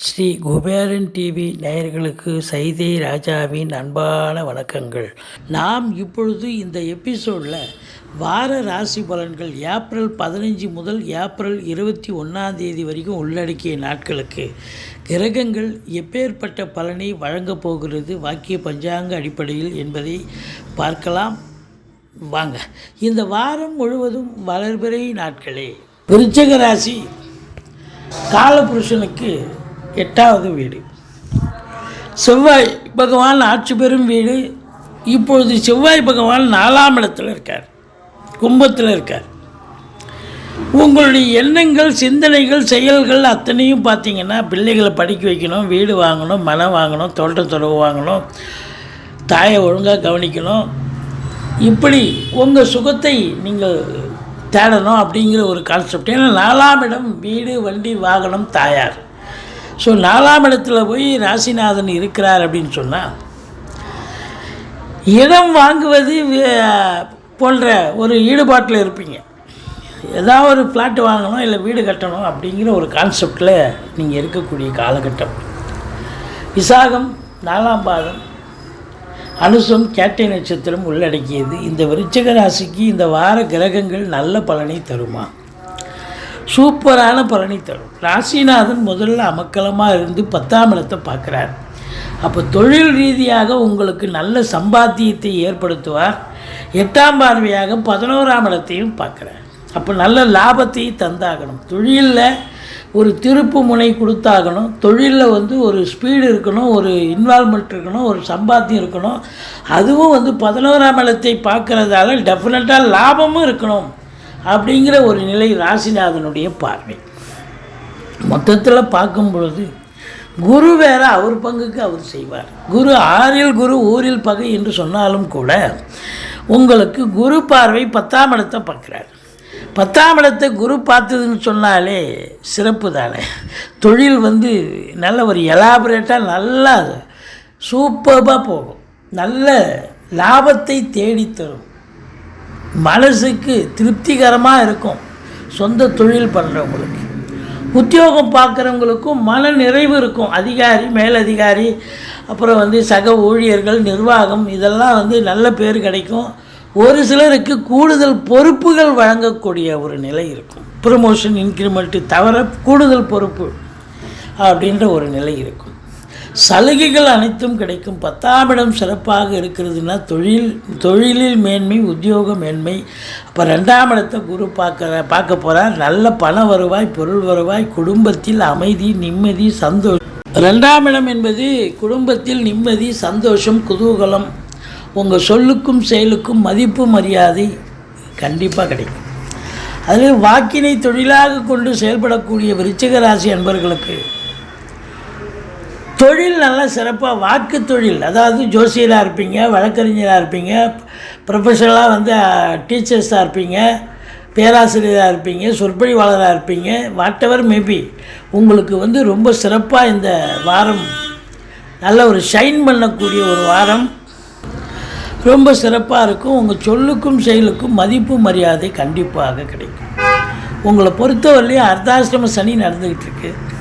Sri Kuberan TV நேயர்களுக்கு சைதை ராஜாவின் அன்பான வணக்கங்கள். நாம் இப்பொழுது இந்த எபிசோடில் வார ராசி பலன்கள் ஏப்ரல் பதினஞ்சு முதல் ஏப்ரல் இருபத்தி ஒன்றாம் தேதி வரைக்கும் உள்ளடக்கிய நாட்களுக்கு கிரகங்கள் எப்பேற்பட்ட பலனை வழங்கப் போகிறது வாக்கிய பஞ்சாங்க அடிப்படையில் என்பதை பார்க்கலாம். வாங்க. இந்த வாரம் முழுவதும் வளர்பிறை நாட்களே. விருச்சக ராசி காலபுருஷனுக்கு எட்டாவது வீடு. செவ்வாய் பகவான் ஆட்சி பெறும் வீடு. இப்பொழுது செவ்வாய் பகவான் நாலாம் இடத்தில் இருக்கார். கும்பத்தில் இருக்கார். உங்களுடைய எண்ணங்கள் சிந்தனைகள் செயல்கள் அத்தனையும் பார்த்தீங்கன்னா பிள்ளைகளை படிக்க வைக்கணும் வீடு வாங்கணும் மனம் வாங்கணும் தோட்டத்துறவு வாங்கணும் தாயை ஒழுங்காக கவனிக்கணும். இப்படி உங்கள் சுகத்தை நீங்கள் தேடணும் அப்படிங்கிற ஒரு கான்செப்ட் ஏன்னா நாலாம் இடம் வீடு வண்டி வாகனம் தாயார். ஸோ நாலாம் இடத்துல போய் ராசிநாதன் இருக்கிறார் அப்படின்னு சொன்னால் இடம் வாங்குவது போன்ற ஒரு ஈடுபாட்டில் இருப்பீங்க. ஏதாவது ஒரு ஃப்ளாட் வாங்கணும் இல்லை வீடு கட்டணும் அப்படிங்கிற ஒரு கான்செப்டில் நீங்கள் இருக்கக்கூடிய காலகட்டம். விசாகம் நாலாம் பாதம் அனுசம் கேட்டை நட்சத்திரம் உள்ளடக்கியது. இந்த விருச்சக ராசிக்கு இந்த வார கிரகங்கள் நல்ல பலனை தருமா? சூப்பரான பலனை தரும். ராசிநாதன் முதல்ல அமக்கலமாக இருந்து பத்தாம் இடத்தை பார்க்குறார். அப்போ தொழில் ரீதியாக உங்களுக்கு நல்ல சம்பாத்தியத்தை ஏற்படுத்துவார். எட்டாம் பார்வையாக பதினோராம் இடத்தையும் பார்க்குறார். அப்போ நல்ல லாபத்தையும் தந்தாகணும். தொழிலில் ஒரு திருப்பு முனை கொடுத்தாகணும். தொழிலில் வந்து ஒரு ஸ்பீடு இருக்கணும் ஒரு இன்வால்மெண்ட் இருக்கணும் ஒரு சம்பாத்தியம் இருக்கணும். அதுவும் வந்து பதினோராம் இடத்தை பார்க்குறதால டெஃபினட்டாக லாபமும் இருக்கணும். அப்படிங்கிற ஒரு நிலை ராசிநாதனுடைய பார்வை. மொத்தத்தில் பார்க்கும் பொழுது குரு வேற அவர் பங்குக்கு அவர் செய்வார். குரு ஆறில் குரு ஊரில் பகை என்று சொன்னாலும் கூட உங்களுக்கு குரு பார்வை பத்தாம் இடத்தை பார்க்குறார். பத்தாம் இடத்தை குரு பார்த்ததுன்னு சொன்னாலே சிறப்பு தானே. தொழில் வந்து நல்ல ஒரு எலாபரேட்டாக நல்லா சூப்பராக போகும். நல்ல லாபத்தை தேடித் தரும் மனசுக்கு திருப்திகரமாக இருக்கும் சொந்த தொழில் பண்ணுறவங்களுக்கு உத்தியோகம் பார்க்குறவங்களுக்கும் மன நிறைவு இருக்கும். அதிகாரி மேலதிகாரி அப்புறம் வந்து சக ஊழியர்கள் நிர்வாகம் இதெல்லாம் வந்து நல்ல பேர் கிடைக்கும். ஒரு சிலருக்கு கூடுதல் பொறுப்புகள் வழங்கக்கூடிய ஒரு நிலை இருக்கும். ப்ரமோஷன் இன்க்ரிமெண்ட்டு தவிர கூடுதல் பொறுப்பு அப்படின்ற ஒரு நிலை இருக்கும். சலுகைகள் அனைத்தும் கிடைக்கும். பத்தாம் இடம் சிறப்பாக இருக்கிறதுனா தொழில் தொழிலில் மேன்மை உத்தியோக மேன்மை. அப்போ ரெண்டாம் இடத்தை குரு பார்க்குற பார்க்க போகிறார் நல்ல பண வருவாய் பொருள் வருவாய் குடும்பத்தில் அமைதி நிம்மதி சந்தோஷம். ரெண்டாம் இடம் என்பது குடும்பத்தில் நிம்மதி சந்தோஷம் குதூகலம். உங்கள் சொல்லுக்கும் செயலுக்கும் மதிப்பு மரியாதை கண்டிப்பாக கிடைக்கும். அதில் வாக்கினை தொழிலாக கொண்டு செயல்படக்கூடிய விருச்சிக ராசி அன்பர்களுக்கு தொழில் நல்லா சிறப்பாக வாக்கு தொழில். அதாவது ஜோசியராக இருப்பீங்க வழக்கறிஞராக இருப்பீங்க ப்ரொஃபஷனலாக வந்து டீச்சர்ஸாக இருப்பீங்க பேராசிரியராக இருப்பீங்க சொற்பொழிவாளராக இருப்பீங்க வாட் எவர் மேபி உங்களுக்கு வந்து ரொம்ப சிறப்பாக இந்த வாரம் நல்ல ஒரு ஷைன் பண்ணக்கூடிய ஒரு வாரம். ரொம்ப சிறப்பாக இருக்கும். உங்கள் சொல்லுக்கும் செயலுக்கும் மதிப்பு மரியாதை கண்டிப்பாக கிடைக்கும். உங்களை பொறுத்தவரையிலையும் அர்த்தாசிரம சனி நடந்துக்கிட்டு இருக்குது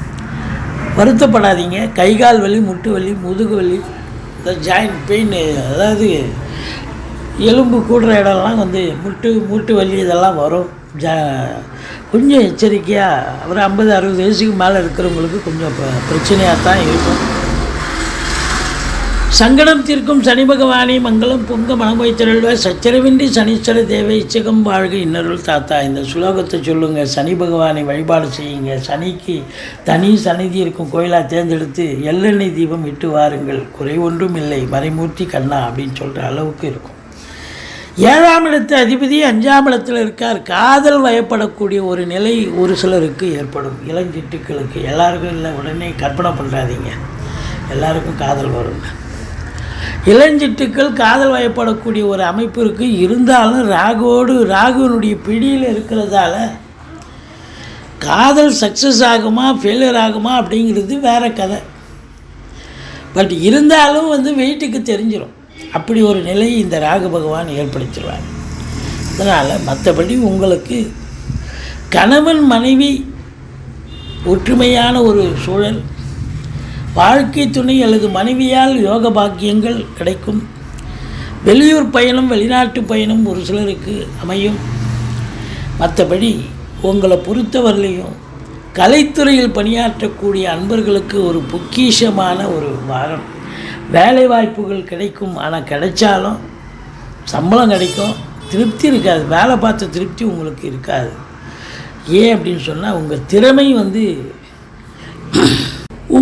வருத்தப்படாதீங்க. கை கால் வலி முட்டு வலி முதுகு வலி இந்த ஜாயிண்ட் பெயின் அதாவது எலும்பு கூடுற இடம்லாம் வந்து முட்டு மூட்டு வலி இதெல்லாம் வரும். ஜா கொஞ்சம் எச்சரிக்கையாக ஒரு ஐம்பது அறுபது வயசுக்கு மேலே இருக்கிறவங்களுக்கு கொஞ்சம் ப- பிரச்சனையாக தான் இருக்கும். சங்கடம் தீர்க்கும் சனி பகவானே மங்களம் பொங்க மனம் திரள்வாய் சச்சரவின்றி சனீஸ்வர தேவை இச்சகம் வாழ்க இன்னருள் தாத்தா. இந்த சுலோகத்தை சொல்லுங்க. சனி பகவானை வழிபாடு செய்யுங்க. சனிக்கு தனி சனிதி இருக்கும் கோயிலாக தேர்ந்தெடுத்து எள்ளெண்ணெய் தீபம் இட்டு வாருங்கள். குறை ஒன்றும் இல்லை. மறைமூர்த்தி கண்ணா அப்படின்னு சொல்கிற அளவுக்கு இருக்கும். ஏழாம் இடத்து அதிபதி அஞ்சாம் இடத்தில் இருக்கார். காதல் வயப்படக்கூடிய ஒரு நிலை ஒரு சிலருக்கு ஏற்படும். இளஞ்சிட்டுக்களுக்கு எல்லாருக்கும் இல்லை. உடனே கற்பனை பண்ணுறாதீங்க எல்லாருக்கும் காதல் வருங்க. இளஞ்சிட்டுக்கள் காதல் வயப்படக்கூடிய ஒரு அமைப்பு இருக்குது இருந்தாலும் ராகுவோடு ராகுவனுடைய பிடியில் இருக்கிறதால காதல் சக்ஸஸ் ஆகுமா ஃபெயிலியர் ஆகுமா அப்படிங்கிறது வேற கதை. பட் இருந்தாலும் வந்து வெயிட்டுக்கு தெரிஞ்சிடும் அப்படி ஒரு நிலையை இந்த ராகு பகவான் ஏற்படுத்திடுவார். அதனால் மற்றபடி உங்களுக்கு கணவன் மனைவி ஒற்றுமையான ஒரு சூழல் வாழ்க்கை துணை அல்லது மனைவியால் யோக பாக்கியங்கள் கிடைக்கும். வெளியூர் பயணம் வெளிநாட்டு பயணம் ஒரு சிலருக்கு அமையும். மற்றபடி உங்களை பொறுத்தவரையிலையும் கலைத்துறையில் பணியாற்றக்கூடிய அன்பர்களுக்கு ஒரு பொக்கிஷமான ஒரு வாரம். வேலை வாய்ப்புகள் கிடைக்கும் ஆனால் கிடைச்சாலும் சம்பளம் கிடைக்கும். திருப்தி இருக்காது. வேலை பார்த்த திருப்தி உங்களுக்கு இருக்காது. ஏன் அப்படின்னு சொன்னால் உங்கள் திறமை வந்து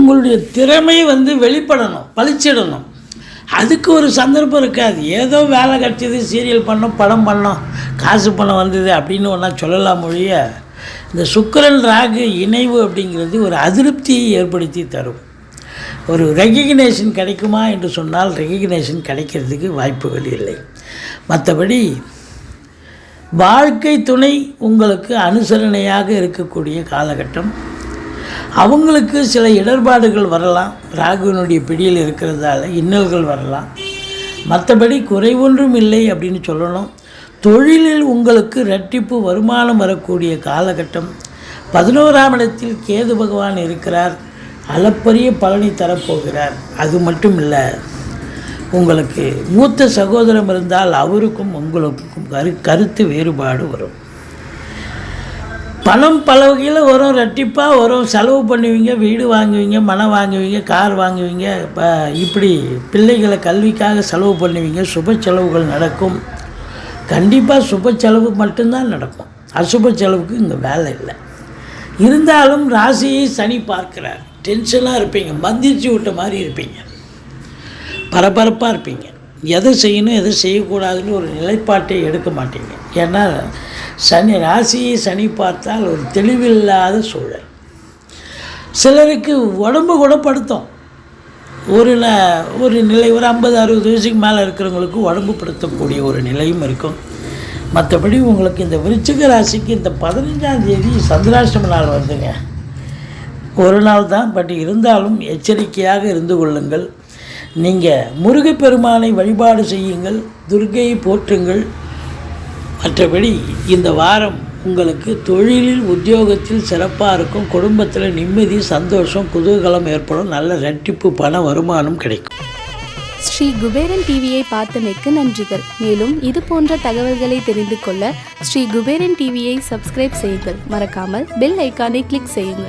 உங்களுடைய திறமை வந்து வெளிப்படணும் பளிச்சிடணும். அதுக்கு ஒரு சந்தர்ப்பம் இருக்காது. ஏதோ வேலை கிடச்சிது சீரியல் பண்ணோம் படம் பண்ணோம் காசு பணம் வந்தது அப்படின்னு ஒன்றா சொல்லலாம் மொழிய இந்த சுக்கரன் ராகு இணைவு அப்படிங்கிறது ஒரு அதிருப்தியை ஏற்படுத்தி தரும். ஒரு ரெகக்னேஷன் கிடைக்குமா என்று சொன்னால் ரெகக்னேஷன் கிடைக்கிறதுக்கு வாய்ப்புகள் இல்லை. மற்றபடி வாழ்க்கை துணை உங்களுக்கு அனுசரணையாக இருக்கக்கூடிய காலகட்டம். அவங்களுக்கு சில இடர்பாடுகள் வரலாம். ராகுவினுடைய பிடியில் இருக்கிறதால இன்னல்கள் வரலாம். மற்றபடி குறைவொன்றும் இல்லை அப்படின்னு சொல்லணும். தொழிலில் உங்களுக்கு ரெட்டிப்பு வருமானம் வரக்கூடிய காலகட்டம். பதினோராம் இடத்தில் கேது பகவான் இருக்கிறார். அளப்பரிய பலனை தரப்போகிறார். அது மட்டும் இல்லை உங்களுக்கு மூத்த சகோதரம் இருந்தால் அவருக்கும் உங்களுக்கும் கரு கருத்து வேறுபாடு வரும். பணம் பல வகையில் வரும் ரெட்டிப்பாக வரும் செலவு பண்ணுவீங்க வீடு வாங்குவீங்க மனம் வாங்குவீங்க கார் வாங்குவீங்க இப்போ இப்படி பிள்ளைகளை கல்விக்காக செலவு பண்ணுவீங்க சுப செலவுகள் நடக்கும். கண்டிப்பாக சுப செலவு மட்டும்தான் நடக்கும். அசுப செலவுக்கு இங்கே வேலை இல்லை. இருந்தாலும் ராசியை சனி பார்க்கிறார். டென்ஷனாக இருப்பீங்க மந்திரிச்சு விட்ட மாதிரி இருப்பீங்க. பரபரப்பாக இருப்பீங்க. எதை செய்யணும் எதை செய்யக்கூடாதுன்னு ஒரு நிலைப்பாட்டை எடுக்க மாட்டீங்க. ஏன்னா சனி ராசியை சனி பார்த்தால் ஒரு தெளிவில்லாத சூழல். சிலருக்கு உடம்பு குணப்படுத்தும் ஒரு ந ஒரு நிலை ஒரு ஐம்பது அறுபது வயசுக்கு மேலே இருக்கிறவங்களுக்கு உடம்பு படுத்தக்கூடிய ஒரு நிலையும் இருக்கும். மற்றபடி உங்களுக்கு இந்த விருச்சிக ராசிக்கு இந்த பதினஞ்சாம் தேதி சந்திராஷ்டம நாள் வருதுங்க. ஒரு நாள் தான் பட் இருந்தாலும் எச்சரிக்கையாக இருந்து கொள்ளுங்கள். நீங்கள் முருகப்பெருமானை வழிபாடு செய்யுங்கள். துர்கையை போற்றுங்கள். மற்றபடி இந்த வாரம் உங்களுக்கு தொழிலில் உத்தியோகத்தில் சிறப்பாக இருக்கும் குடும்பத்தில் நிம்மதி சந்தோஷம் குதூகலம் ஏற்படும் நல்ல ரெட்டிப்பு பண வருமானம் கிடைக்கும். ஸ்ரீ குபேரன் டிவியை பார்த்தமைக்கு நன்றிகள். மேலும் இது போன்ற தகவல்களை தெரிந்து கொள்ள ஸ்ரீ குபேரன் டிவியை சப்ஸ்கிரைப் செய்யுங்கள். மறக்காமல் பெல் ஐக்கானை கிளிக் செய்யுங்கள்.